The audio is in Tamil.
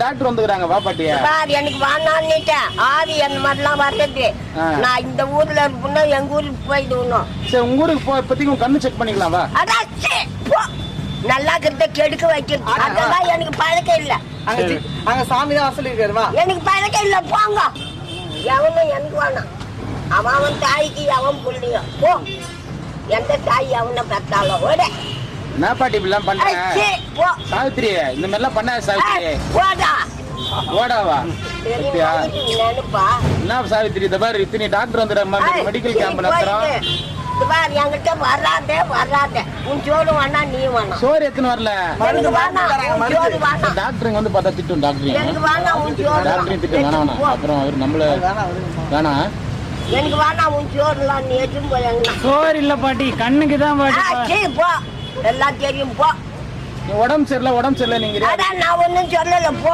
டாக்டர் வந்துக்கிறாங்க வா பாட்டியா பார் எனக்கு வேணான்னுட்டேன் ஆவி அந்த மாதிரிலாம் வர்றது. நான் இந்த ஊர்ல இருப்பேன்னா எங்க ஊருக்கு போயிடுவோம் சரி உங்க ஊருக்கு போ இப்போதைக்கு உங்க கண்ணு செக் பண்ணிக்கலாம் வா. நல்லா இருக்கிறத கெடுக்க வைக்கிறது அதெல்லாம் எனக்கு பழக்கம் இல்ல. அங்க அங்க சாமி தான் வசூல் இருக்காரு வா. எனக்கு பழக்கம் இல்ல போங்க. எவனும் எனக்கு வேணாம். அவன் அவன் தாய்க்கு அவன் புள்ளியும். போ. எந்த தாய் அவனை பெற்றாலும் ஓட. என்ன பாட்டி இப்படிலாம் பண்ற? சாவித்திரி இந்த மாதிரிலாம் பண்ணாத சாவித்திரி. ஓடாவா என்ன சாவித்திரி இந்த மாதிரி இத்தனை டாக்டர் வந்துடுறாங்க ஐ, மெடிக்கல் கேம்ப் நடத்துறோம் என்கிட்ட வராதே வராதே. உன் சோறு வேணா நீ வேணாம் சோறு எத்தனை வரல? டாக்டருங்க வந்து பார்த்தா திட்டும் டாக்டர் டாக்டரையும் திட்டும் போ. அப்புறம் அவர் நம்மள எனக்கு வேணாம் உன் சோறுலாம் நீ போய் எங்கனா. சோறு இல்ல பாட்டி கண்ணுக்கு தான் பாட்டி போ. எல்லாம் தெரியும் போ. நீ உடம்பு சரியில்லை உடம்பு சரியில்லை நீங்க. நான் ஒன்றும் சொல்லல போ.